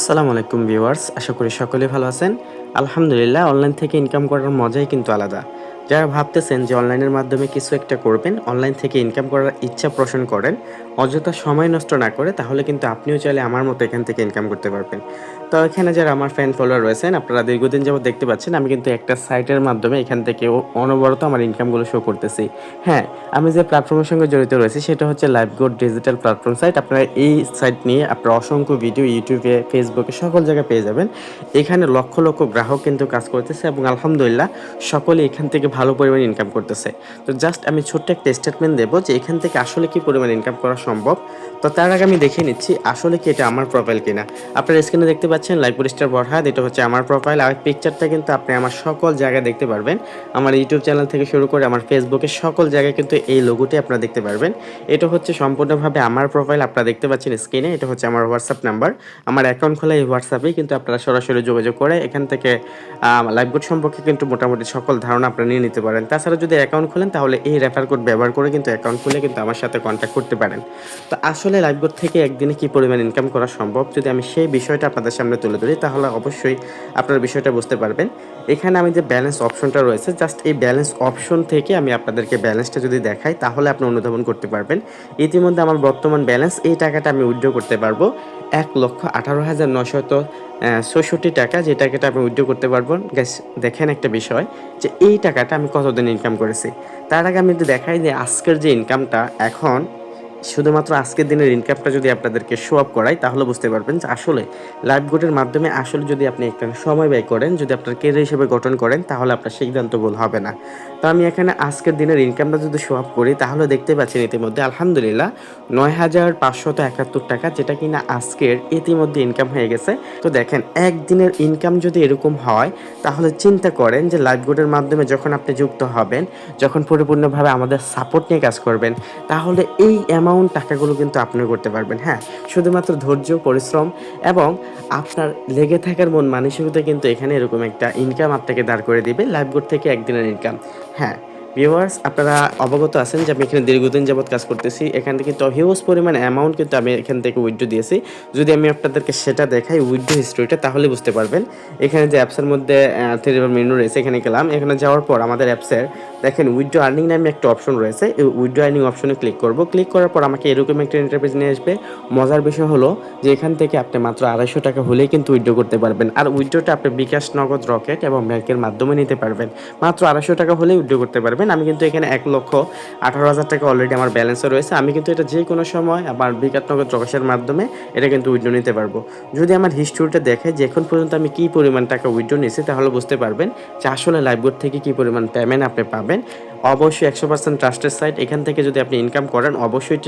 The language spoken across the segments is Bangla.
আসসালামু আলাইকুম ভিউয়ার্স, আশা করি সকলে ভালো আছেন। আলহামদুলিল্লাহ অনলাইন থেকে ইনকাম করার মজাই কিন্তু আলাদা। যারা ভাবতেছেন যে অনলাইনের মাধ্যমে কিছু একটা করবেন, অনলাইন থেকে ইনকাম করার ইচ্ছা পোষণ করেন, অযথা সময় নষ্ট না করে, তাহলে কিন্তু আপনিও চাইলে আমার মতো এখান থেকে ইনকাম করতে পারবেন। তো এখানে যারা আমার ফ্যান ফলোয়ার রয়েছেন, আপনারা দীর্ঘদিন যাবত দেখতে পাচ্ছেন, আমি কিন্তু একটা সাইটের মাধ্যমে এখান থেকে অনবরত আমার ইনকামগুলো শো করতেছি। হ্যাঁ আমি যে প্ল্যাটফর্মের সঙ্গে জড়িত রয়েছি, সেটা হচ্ছে live good digital platform site আপনারা এই সাইট নিয়ে আপনারা অসংখ্য ভিডিও ইউটিউবে ফেসবুকে সকল জায়গায় পেয়ে যাবেন। এখানে লক্ষ লক্ষ গ্রাহক কিন্তু কাজ করতেছে এবং আলহামদুলিল্লাহ সকলে এখান থেকে ভালো পরিমাণ ইনকাম করতেছে। তো জাস্ট আমি ছোট্ট একটা স্টেটমেন্ট দেবো যে এখান থেকে আসলে কি পরিমাণ ইনকাম করা সম্ভব। তো তার আগে আমি দেখে নিচ্ছি, আসলে কি এটা আমার প্রোফাইল কিনা। আপনারা স্ক্রিনে দেখতে পাচ্ছেন লাইভ স্টার বরহাদ এটা হচ্ছে আমার প্রোফাইল আর পিকচারটা কিন্তু আপনি আমার সকল জায়গায় দেখতে পারবেন। আমার ইউটিউব চ্যানেল থেকে শুরু করে আমার ফেসবুকে সকল জায়গায় কিন্তু এই লোগোটি আপনারা দেখতে পারবেন। এটা হচ্ছে সম্পূর্ণভাবে আমার প্রোফাইল আপনারা দেখতে পাচ্ছেন স্ক্রিনে এটা হচ্ছে আমার হোয়াটসঅ্যাপ নাম্বার আমার অ্যাকাউন্ট খোলা এই হোয়াটসঅ্যাপেই কিন্তু আপনারা সরাসরি যোগাযোগ করে এখান থেকে গুড সম্পর্কে কিন্তু মোটামুটি সকল ধারণা আপনারা নিয়ে নিতে পারেন। তাছাড়া যদি অ্যাকাউন্ট খোলেন, তাহলে এই রেফার কোড ব্যবহার করে কিন্তু অ্যাকাউন্ট খুলে কিন্তু আমার সাথে কন্ট্যাক্ট করতে পারেন। তো আসলে লাইভ গুড থেকে একদিনে কি পরিমাণ ইনকাম করা সম্ভব? যদি আমি সেই বিষয়টা আপনাদের সামনে তুলে ধরি, তাহলে অবশ্যই আপনারা বিষয়টা বুঝতে পারবেন। এখানে আমি যে ব্যালেন্স অপশনটা রয়েছে জাস্ট এই ব্যালেন্স অপশন থেকে আমি আপনাদেরকে ব্যালেন্সটা যদি দেখাই, তাহলে আপনি অনুধাবন করতে পারবেন। ইতিমধ্যে আমার বর্তমান ব্যালেন্স এই টাকাটা আমি উইথড্র করতে পারব। এক লক্ষ আঠারো হাজার নশত ছষট্টি টাকা, যে টাকাটা আমি উইথড্র করতে পারব। গ্যাস দেখেন একটা বিষয়, যে এই টাকাটা আমি কতদিন ইনকাম করেছি? তার আগে আমি যদি দেখাই যে আজকের যে ইনকামটা এখন শুধুমাত্র আজকের দিনের ইনকামটা যদি আপনাদেরকে শো আপ করাই তাহলে বুঝতে পারবেন যে আসলে লাইভ গোটের মাধ্যমে আসলে যদি আপনি একটা সময় ব্যয় করেন, যদি আপনার কেরিয়ার হিসেবে গঠন করেন, তাহলে আপনার সিদ্ধান্ত ভুল হবে না। তো আমি এখানে আজকের দিনের ইনকামটা যদি শো আপ করি, তাহলে দেখতে পাচ্ছেন ইতিমধ্যে আলহামদুলিল্লাহ নয় হাজার পাঁচশত একাত্তর টাকা, যেটা কিনা আজকের ইতিমধ্যে ইনকাম হয়ে গেছে। তো দেখেন, একদিনের ইনকাম যদি এরকম হয়, তাহলে চিন্তা করেন যে লাইভ গোটের মাধ্যমে যখন আপনি যুক্ত হবেন, যখন পরিপূর্ণভাবে আমাদের সাপোর্ট নিয়ে কাজ করবেন, তাহলে এই অ্যামাউন্ট টাকাগুলো কিন্তু আপনি করতে পারবেন হ্যাঁ। শুধুমাত্র ধৈর্য, পরিশ্রম এবং আপনার লেগে থাকার মন মানসিকতা কিন্তু এখানে এরকম একটা ইনকাম আপনাকে দাঁড় করে দিবে লাইভ গোট থেকে একদিনের ইনকাম হ্যাঁ। ভিউয়ার্স আপনারা অবগত আছেন যে আমি এখানে দীর্ঘদিন যাবৎ কাজ করতেছি, এখান থেকে কিন্তু হিউজ পরিমাণ অ্যামাউন্ট কিন্তু আমি এখান থেকে উইড্রো দিয়েছি। যদি আমি আপনাদেরকে সেটা দেখাই উইড্রো হিস্ট্রিটা তাহলে বুঝতে পারবেন। এখানে যে অ্যাপসের মধ্যে থ্রি মেনু রয়েছে, এখানে গেলাম। এখানে যাওয়ার পর আমাদের অ্যাপসের দেখেন উইড্রো আর্নিং নামে একটা অপশন রয়েছে। এই উইড্রো আর্নিং অপশনে ক্লিক করব। ক্লিক করার পর আমাকে এরকম একটা ইন্টারফেস নিয়ে আসবে। মজার বিষয় হলো যে এখান থেকে আপনি মাত্র আড়াইশো টাকা হলেই কিন্তু উইড্রো করতে পারবেন। আর উইড্রোটা আপনি বিকাশ নগদ রকেট এবং ব্যাংকের মাধ্যমে নিতে পারবেন। মাত্র আড়াইশো টাকা হলেই উইড্রো করতে পারবেন। আমি কিন্তু এখানে এক লক্ষ আঠারো হাজার টাকা অলরেডি আমার ব্যালেন্সে রয়েছে। আমি কিন্তু এটা যে কোনো সময় আমার বিকাশ নগদ রকেশের মাধ্যমে এটা কিন্তু উইড্রো নিতে পারব। যদি আমার হিস্ট্রিটা দেখে যে এখন পর্যন্ত আমি কী পরিমাণ টাকা উইড্রো নিয়েছি, তাহলে বুঝতে পারবেন যে আসলে লাইভবোর্ড থেকে কী পরিমাণ পেমেন্ট আপনি পাবেন। department অবশ্যই একশো পার্সেন্ট ট্রাস্টের সাইট এখান থেকে যদি আপনি ইনকাম করেন, অবশ্যই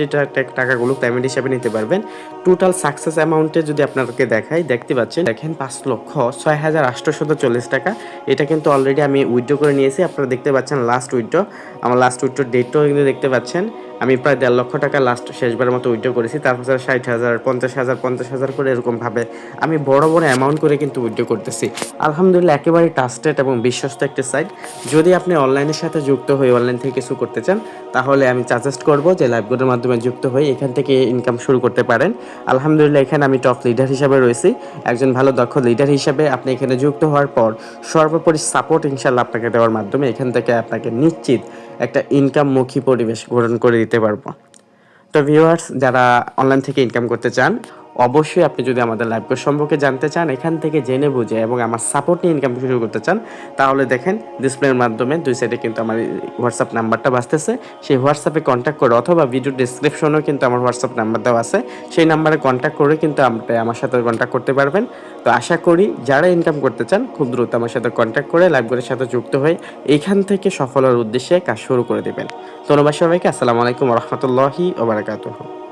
টাকাগুলো পেমেন্ট হিসাবে নিতে পারবেন। টোটাল সাকসেস অ্যামাউন্টে যদি আপনাকে দেখাই, দেখতে পাচ্ছেন, দেখেন পাঁচ লক্ষ ছয় হাজার আটশোশত চল্লিশ টাকা। এটা কিন্তু অলরেডি আমি উইথড্র করে নিয়েছি। আপনারা দেখতে পাচ্ছেন লাস্ট উইথড্র আমার লাস্ট উইথড্র ডেটটাও কিন্তু দেখতে পাচ্ছেন। আমি প্রায় দেড় লক্ষ টাকা লাস্ট শেষবারের মতো উইথড্র করেছি। তারপর ষাট হাজার, পঞ্চাশ হাজার পঞ্চাশ হাজার করে এরকমভাবে আমি বড় বড় অ্যামাউন্ট করে কিন্তু উইথড্র করতেছি। আলহামদুলিল্লাহ, একেবারে ট্রাস্টেড এবং বিশ্বস্ত একটি সাইট যদি আপনি অনলাইনের সাথে যুক্ত হয়ে অনলাইন থেকে কিছু করতে চান, তাহলে আমি সাজেস্ট করব যে লাইভগুলোর মাধ্যমে যুক্ত হয়ে এখান থেকে ইনকাম শুরু করতে পারেন। আলহামদুলিল্লাহ, এখানে আমি টপ লিডার হিসাবে রয়েছি। একজন ভালো, দক্ষ লিডার হিসাবে আপনি এখানে যুক্ত হওয়ার পর সর্বোপরি সাপোর্ট ইনশাল্লাহ আপনাকে দেওয়ার মাধ্যমে এখান থেকে আপনাকে নিশ্চিত একটা ইনকামমুখী পরিবেশ গ্রহণ করে দিতে পারব। তো ভিউয়ার্স যারা অনলাইন থেকে ইনকাম করতে চান অবশ্যই আপনি যদি আমাদের লাইভ কোর্স সম্পর্কে জানতে চান, এখান থেকে জেনে বুঝে এবং আমার সাপোর্ট নিয়ে ইনকাম শুরু করতে চান, তাহলে দেখেন ডিসপ্লের মাধ্যমে দুই সাইডে কিন্তু আমার হোয়াটসঅ্যাপ নাম্বারটা বাঁচতেছে সেই হোয়াটসঅ্যাপে কন্ট্যাক্ট করে অথবা ভিডিও ডিসক্রিপশনেও কিন্তু আমার হোয়াটসঅ্যাপ নাম্বার দেওয়া আছে। সেই নাম্বারে কন্ট্যাক্ট করে কিন্তু আপনি আমার সাথে কন্ট্যাক্ট করতে পারবেন। তো আশা করি যারা ইনকাম করতে চান, খুব দ্রুত আমার সাথে কন্ট্যাক্ট করে লাইভ কোর্সের সাথে যুক্ত হয়ে এখান থেকে সফল হওয়ার উদ্দেশ্যে কাজ শুরু করে দেবেন। ধন্যবাদ সবাইকে। আসসালামু আলাইকুম রহমতুল্লাহি ওবরাকাতুহ